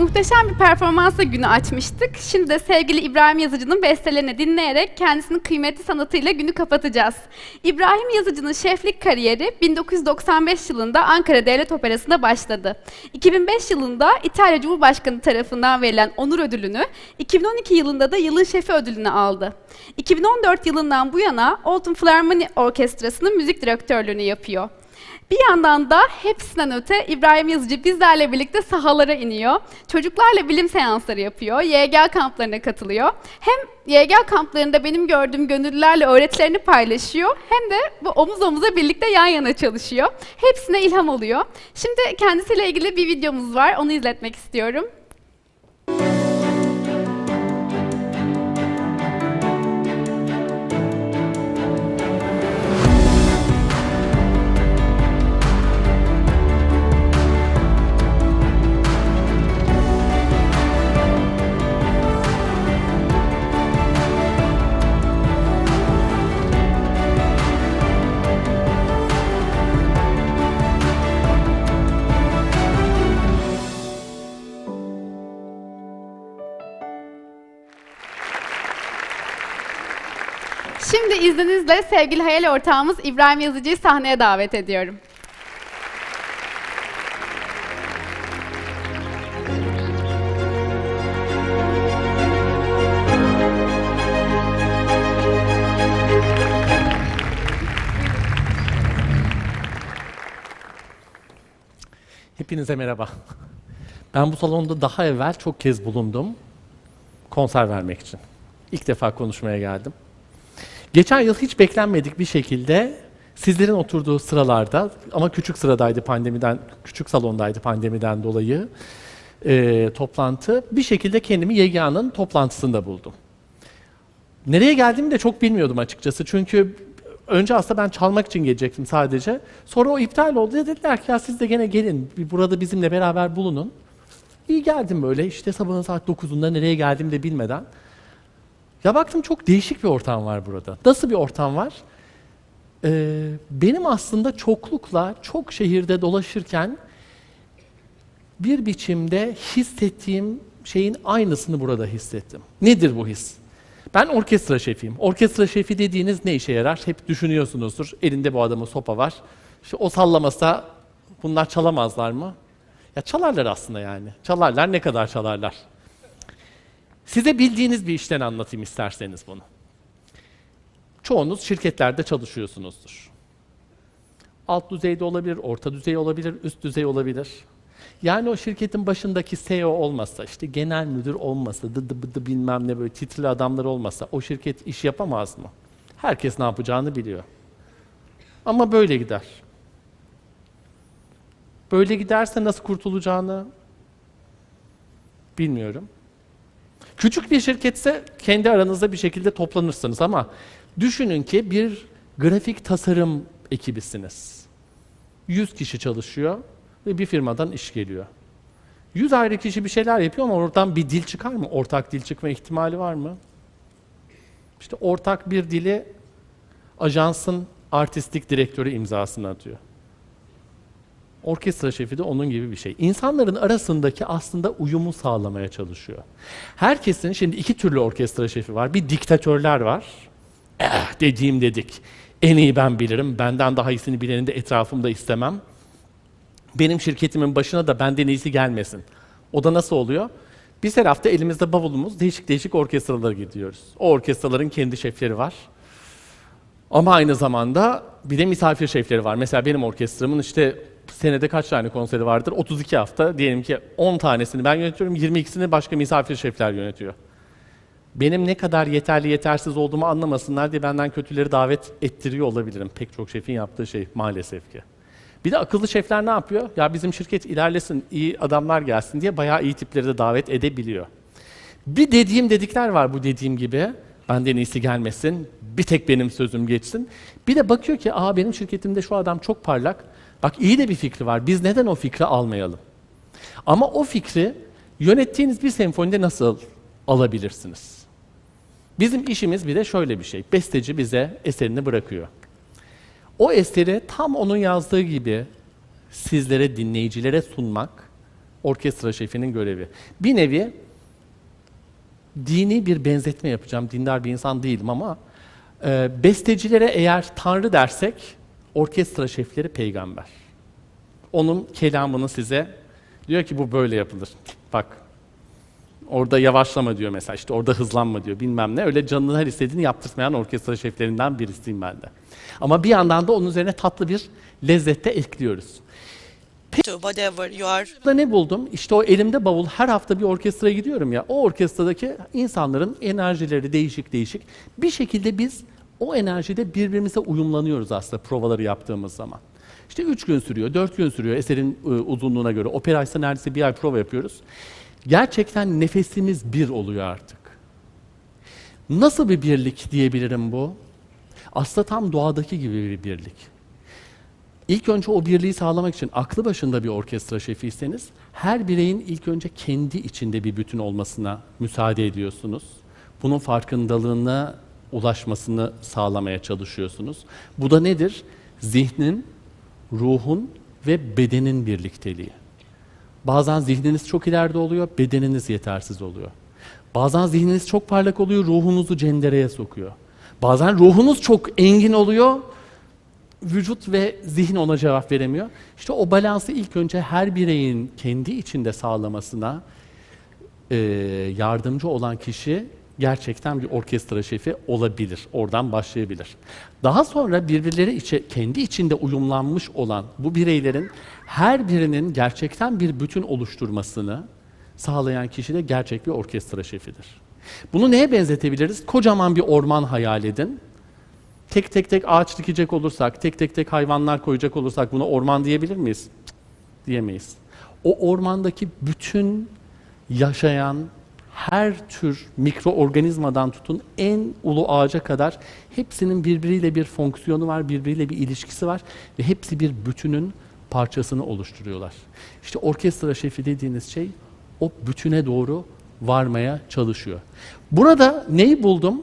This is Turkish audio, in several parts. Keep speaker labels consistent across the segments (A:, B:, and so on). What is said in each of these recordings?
A: Muhteşem bir performansla günü açmıştık. Şimdi de sevgili İbrahim Yazıcı'nın bestelerini dinleyerek kendisinin kıymetli sanatıyla günü kapatacağız. İbrahim Yazıcı'nın şeflik kariyeri 1995 yılında Ankara Devlet Operası'nda başladı. 2005 yılında İtalya Cumhurbaşkanı tarafından verilen onur ödülünü, 2012 yılında da yılın şefi ödülünü aldı. 2014 yılından bu yana Oldham Philharmonic Orkestrası'nın müzik direktörlüğünü yapıyor. Bir yandan da hepsinden öte İbrahim Yazıcı bizlerle birlikte sahalara iniyor. Çocuklarla bilim seansları yapıyor. YG kamplarına katılıyor. Hem YG kamplarında benim gördüğüm gönüllülerle öğretilerini paylaşıyor. Hem de bu omuz omuza birlikte yan yana çalışıyor. Hepsine ilham oluyor. Şimdi kendisiyle ilgili bir videomuz var. Onu izletmek istiyorum. Şimdi izninizle sevgili hayal ortağımız İbrahim Yazıcı'yı sahneye davet ediyorum.
B: Hepinize merhaba. Ben bu salonda daha evvel çok kez bulundum konser vermek için. İlk defa konuşmaya geldim. Geçen yıl hiç beklenmedik bir şekilde sizlerin oturduğu sıralarda ama küçük sıradaydı pandemiden, küçük salondaydı pandemiden dolayı e, toplantı. Bir şekilde kendimi YGA'nın toplantısında buldum. Nereye geldiğimi de çok bilmiyordum açıkçası. Çünkü önce aslında ben çalmak için gelecektim sadece. Sonra o iptal oldu. Dediler ki ya siz de gene gelin. Burada bizimle beraber bulunun. İyi geldim böyle işte sabahın saat 9'unda nereye geldiğimi de bilmeden. Ya baktım çok değişik bir ortam var burada. Nasıl bir ortam var? Ee, benim aslında çoklukla çok şehirde dolaşırken bir biçimde hissettiğim şeyin aynısını burada hissettim. Nedir bu his? Ben orkestra şefiyim. Orkestra şefi dediğiniz ne işe yarar? Hep düşünüyorsunuzdur. Elinde bu adamın sopa var. İşte o sallamasa bunlar çalamazlar mı? Ya çalarlar aslında yani. Çalarlar ne kadar çalarlar? Size bildiğiniz bir işten anlatayım isterseniz bunu. Çoğunuz şirketlerde çalışıyorsunuzdur. Alt düzeyde olabilir, orta düzey olabilir, üst düzey olabilir. Yani o şirketin başındaki CEO olmasa, işte genel müdür olmasa, dıdı bıdı bilmem ne böyle titrili adamlar olmasa o şirket iş yapamaz mı? Herkes ne yapacağını biliyor. Ama böyle gider. Böyle giderse nasıl kurtulacağını bilmiyorum. Küçük bir şirketse kendi aranızda bir şekilde toplanırsınız ama düşünün ki bir grafik tasarım ekibisiniz. 100 kişi çalışıyor ve bir firmadan iş geliyor. 100 ayrı kişi bir şeyler yapıyor ama oradan bir dil çıkar mı? Ortak dil çıkma ihtimali var mı? İşte ortak bir dili ajansın artistik direktörü imzasını atıyor. Orkestra şefi de onun gibi bir şey. İnsanların arasındaki aslında uyumu sağlamaya çalışıyor. Herkesin şimdi iki türlü orkestra şefi var. Bir diktatörler var. Eh, dediğim dedik. En iyi ben bilirim. Benden daha iyisini bileni de etrafımda istemem. Benim şirketimin başına da benden iyisi gelmesin. O da nasıl oluyor? Biz her hafta elimizde bavulumuz değişik değişik orkestralara gidiyoruz. O orkestraların kendi şefleri var. Ama aynı zamanda bir de misafir şefleri var. Mesela benim orkestramın işte senede kaç tane konseri vardır? 32 hafta. Diyelim ki 10 tanesini ben yönetiyorum, 22'sini başka misafir şefler yönetiyor. Benim ne kadar yeterli yetersiz olduğumu anlamasınlar diye benden kötüleri davet ettiriyor olabilirim. Pek çok şefin yaptığı şey maalesef ki. Bir de akıllı şefler ne yapıyor? Ya bizim şirket ilerlesin, iyi adamlar gelsin diye bayağı iyi tipleri de davet edebiliyor. Bir dediğim dedikler var bu dediğim gibi. Benden iyisi gelmesin, bir tek benim sözüm geçsin. Bir de bakıyor ki, aa benim şirketimde şu adam çok parlak. Bak iyi de bir fikri var, biz neden o fikri almayalım? Ama o fikri yönettiğiniz bir senfonide nasıl alabilirsiniz? Bizim işimiz bir de şöyle bir şey. Besteci bize eserini bırakıyor. O eseri tam onun yazdığı gibi sizlere, dinleyicilere sunmak orkestra şefinin görevi. Bir nevi dini bir benzetme yapacağım. Dindar bir insan değilim ama e, bestecilere eğer tanrı dersek orkestra şefleri peygamber. Onun kelamını size diyor ki bu böyle yapılır. Bak orada yavaşlama diyor mesela işte orada hızlanma diyor bilmem ne. Öyle canının her istediğini yaptırmayan orkestra şeflerinden birisiyim ben de. Ama bir yandan da onun üzerine tatlı bir lezzette ekliyoruz.
C: To whatever you are
B: Burada ne buldum? İşte o elimde bavul her hafta bir orkestraya gidiyorum ya. O orkestradaki insanların enerjileri değişik değişik. Bir şekilde biz o enerjide birbirimize uyumlanıyoruz aslında provaları yaptığımız zaman. İşte üç gün sürüyor, dört gün sürüyor eserin e, uzunluğuna göre. Operaysa neredeyse bir ay prova yapıyoruz. Gerçekten nefesimiz bir oluyor artık. Nasıl bir birlik diyebilirim bu? Aslında tam doğadaki gibi bir birlik. İlk önce o birliği sağlamak için aklı başında bir orkestra şefiyseniz her bireyin ilk önce kendi içinde bir bütün olmasına müsaade ediyorsunuz. Bunun farkındalığına ulaşmasını sağlamaya çalışıyorsunuz. Bu da nedir? Zihnin, ruhun ve bedenin birlikteliği. Bazen zihniniz çok ileride oluyor, bedeniniz yetersiz oluyor. Bazen zihniniz çok parlak oluyor, ruhunuzu cendereye sokuyor. Bazen ruhunuz çok engin oluyor, vücut ve zihin ona cevap veremiyor. İşte o balansı ilk önce her bireyin kendi içinde sağlamasına e, yardımcı olan kişi gerçekten bir orkestra şefi olabilir. Oradan başlayabilir. Daha sonra birbirleri içe, kendi içinde uyumlanmış olan bu bireylerin her birinin gerçekten bir bütün oluşturmasını sağlayan kişi de gerçek bir orkestra şefidir. Bunu neye benzetebiliriz? Kocaman bir orman hayal edin tek tek tek ağaç dikecek olursak, tek tek tek hayvanlar koyacak olursak buna orman diyebilir miyiz? Diyemeyiz. O ormandaki bütün yaşayan her tür mikroorganizmadan tutun en ulu ağaca kadar hepsinin birbiriyle bir fonksiyonu var, birbiriyle bir ilişkisi var ve hepsi bir bütünün parçasını oluşturuyorlar. İşte orkestra şefi dediğiniz şey o bütüne doğru varmaya çalışıyor. Burada neyi buldum?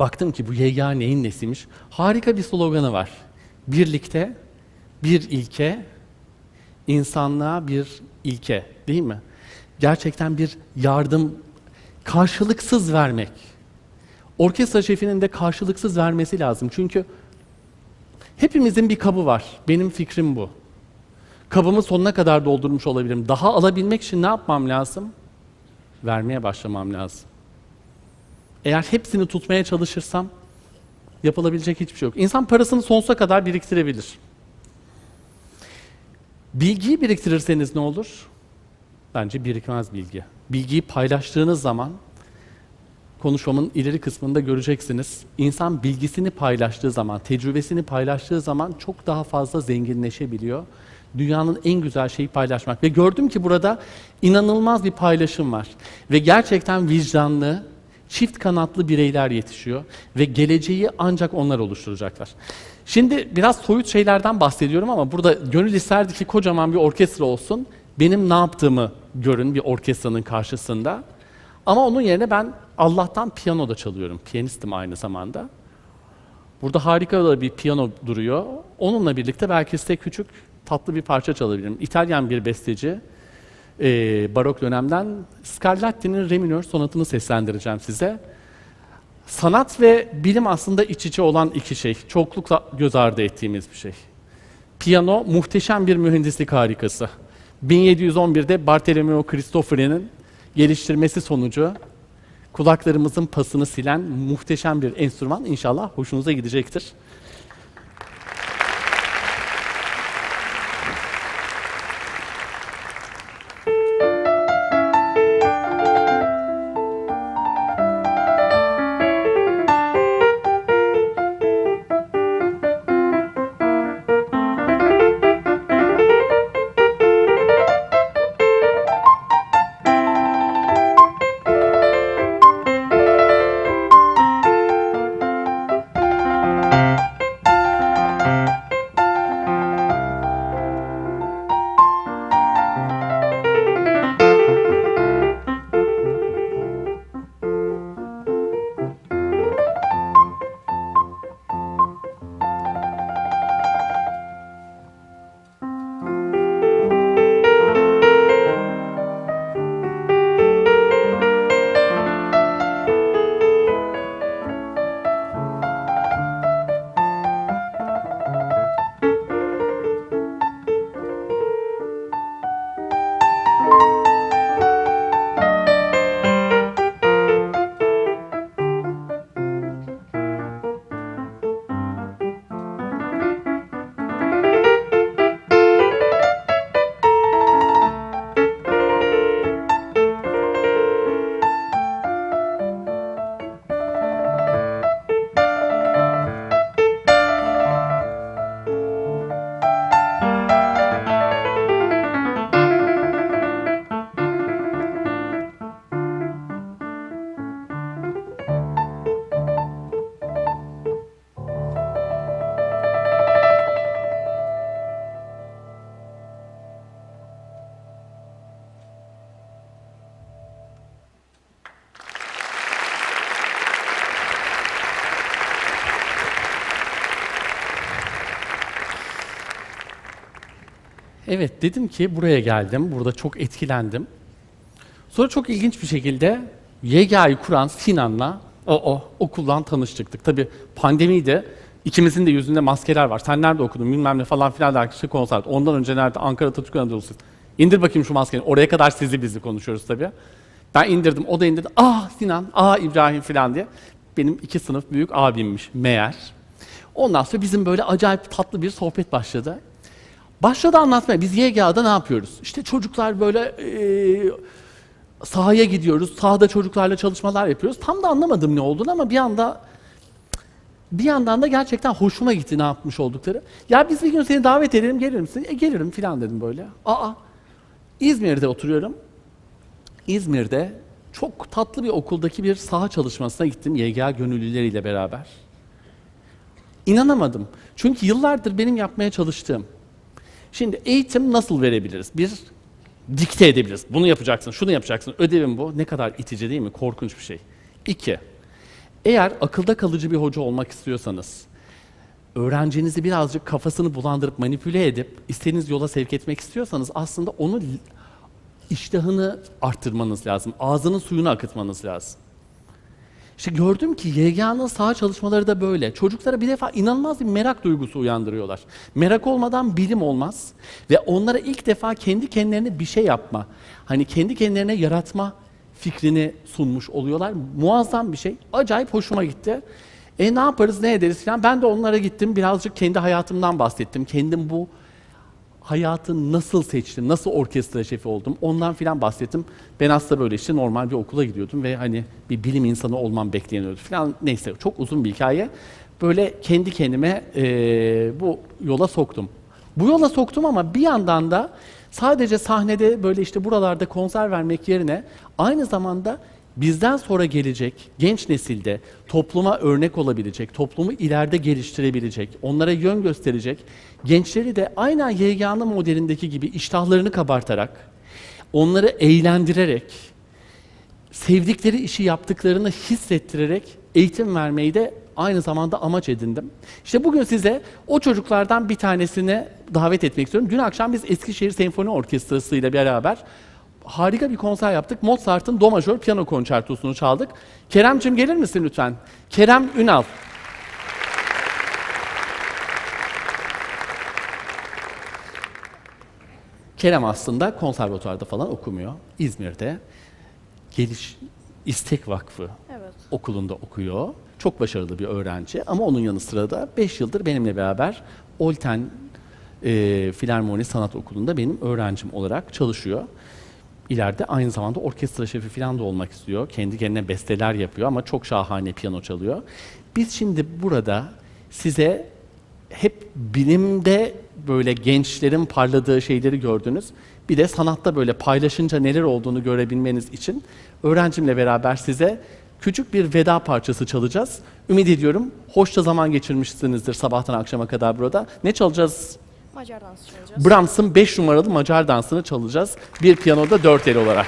B: Baktım ki bu yega neyin nesiymiş? Harika bir sloganı var. Birlikte bir ilke, insanlığa bir ilke değil mi? Gerçekten bir yardım, karşılıksız vermek. Orkestra şefinin de karşılıksız vermesi lazım. Çünkü hepimizin bir kabı var. Benim fikrim bu. Kabımı sonuna kadar doldurmuş olabilirim. Daha alabilmek için ne yapmam lazım? Vermeye başlamam lazım. Eğer hepsini tutmaya çalışırsam yapılabilecek hiçbir şey yok. İnsan parasını sonsuza kadar biriktirebilir. Bilgiyi biriktirirseniz ne olur? Bence birikmez bilgi. Bilgiyi paylaştığınız zaman konuşmamın ileri kısmında göreceksiniz. İnsan bilgisini paylaştığı zaman, tecrübesini paylaştığı zaman çok daha fazla zenginleşebiliyor. Dünyanın en güzel şeyi paylaşmak. Ve gördüm ki burada inanılmaz bir paylaşım var. Ve gerçekten vicdanlı, çift kanatlı bireyler yetişiyor ve geleceği ancak onlar oluşturacaklar. Şimdi biraz soyut şeylerden bahsediyorum ama burada gönül isterdi ki kocaman bir orkestra olsun. Benim ne yaptığımı görün bir orkestranın karşısında. Ama onun yerine ben Allah'tan piyano da çalıyorum. Piyanistim aynı zamanda. Burada harika da bir piyano duruyor. Onunla birlikte belki size küçük tatlı bir parça çalabilirim. İtalyan bir besteci e, barok dönemden Scarlatti'nin Re minör sonatını seslendireceğim size. Sanat ve bilim aslında iç içe olan iki şey. Çoklukla göz ardı ettiğimiz bir şey. Piyano muhteşem bir mühendislik harikası. 1711'de Bartolomeo Cristofori'nin geliştirmesi sonucu kulaklarımızın pasını silen muhteşem bir enstrüman. İnşallah hoşunuza gidecektir. Evet dedim ki buraya geldim. Burada çok etkilendim. Sonra çok ilginç bir şekilde YGA'yı kuran Sinan'la o, o okuldan tanıştık. Tabii pandemiydi. İkimizin de yüzünde maskeler var. Sen nerede okudun bilmem ne falan filan derken işte konser. Ondan önce nerede? Ankara Atatürk Anadolu'su. İndir bakayım şu maskeyi. Oraya kadar sizi bizi konuşuyoruz tabii. Ben indirdim. O da indirdi. Ah Sinan, ah İbrahim filan diye. Benim iki sınıf büyük abimmiş meğer. Ondan sonra bizim böyle acayip tatlı bir sohbet başladı. Başladı anlatmaya. Biz YGA'da ne yapıyoruz? İşte çocuklar böyle eee, sahaya gidiyoruz. Sahada çocuklarla çalışmalar yapıyoruz. Tam da anlamadım ne olduğunu ama bir anda bir yandan da gerçekten hoşuma gitti ne yapmış oldukları. Ya biz bir gün seni davet edelim gelir misin? E gelirim filan dedim böyle. Aa İzmir'de oturuyorum. İzmir'de çok tatlı bir okuldaki bir saha çalışmasına gittim YGA gönüllüleriyle beraber. İnanamadım. Çünkü yıllardır benim yapmaya çalıştığım. Şimdi eğitim nasıl verebiliriz? Bir dikte edebiliriz. Bunu yapacaksın, şunu yapacaksın. Ödevin bu. Ne kadar itici değil mi? Korkunç bir şey. İki, eğer akılda kalıcı bir hoca olmak istiyorsanız, öğrencinizi birazcık kafasını bulandırıp manipüle edip istediğiniz yola sevk etmek istiyorsanız aslında onu iştahını arttırmanız lazım. Ağzının suyunu akıtmanız lazım. İşte gördüm ki YGA'nın saha çalışmaları da böyle. Çocuklara bir defa inanılmaz bir merak duygusu uyandırıyorlar. Merak olmadan bilim olmaz. Ve onlara ilk defa kendi kendilerine bir şey yapma, hani kendi kendilerine yaratma fikrini sunmuş oluyorlar. Muazzam bir şey. Acayip hoşuma gitti. E ne yaparız, ne ederiz falan. Ben de onlara gittim. Birazcık kendi hayatımdan bahsettim. Kendim bu hayatı nasıl seçtim, nasıl orkestra şefi oldum ondan filan bahsettim. Ben aslında böyle işte normal bir okula gidiyordum ve hani bir bilim insanı olmam bekleniyordu filan. Neyse çok uzun bir hikaye. Böyle kendi kendime eee, bu yola soktum. Bu yola soktum ama bir yandan da sadece sahnede böyle işte buralarda konser vermek yerine aynı zamanda bizden sonra gelecek genç nesilde topluma örnek olabilecek, toplumu ileride geliştirebilecek, onlara yön gösterecek gençleri de aynen YGA'nın modelindeki gibi iştahlarını kabartarak, onları eğlendirerek, sevdikleri işi yaptıklarını hissettirerek eğitim vermeyi de aynı zamanda amaç edindim. İşte bugün size o çocuklardan bir tanesini davet etmek istiyorum. Dün akşam biz Eskişehir Senfoni Orkestrası ile beraber harika bir konser yaptık. Mozart'ın Do majör piyano konçertosunu çaldık. Keremcim gelir misin lütfen? Kerem Ünal. Kerem aslında konservatuvarda falan okumuyor. İzmir'de Geliş İstek Vakfı
D: Evet.
B: okulunda okuyor. Çok başarılı bir öğrenci ama onun yanı sıra da 5 yıldır benimle beraber Olten e, Filarmoni Sanat Okulu'nda benim öğrencim olarak çalışıyor. İleride aynı zamanda orkestra şefi falan da olmak istiyor. Kendi kendine besteler yapıyor ama çok şahane piyano çalıyor. Biz şimdi burada size hep bilimde böyle gençlerin parladığı şeyleri gördünüz. Bir de sanatta böyle paylaşınca neler olduğunu görebilmeniz için öğrencimle beraber size küçük bir veda parçası çalacağız. Ümit ediyorum hoşça zaman geçirmişsinizdir sabahtan akşama kadar burada. Ne çalacağız?
D: Macar dansı çalacağız.
B: Brahms'ın 5 numaralı Macar dansını çalacağız. Bir piyanoda 4 el olarak.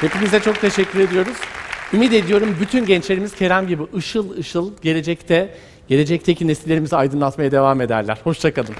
B: Hepinize çok teşekkür ediyoruz. Ümit ediyorum bütün gençlerimiz Kerem gibi ışıl ışıl gelecekte, gelecekteki nesillerimizi aydınlatmaya devam ederler. Hoşçakalın.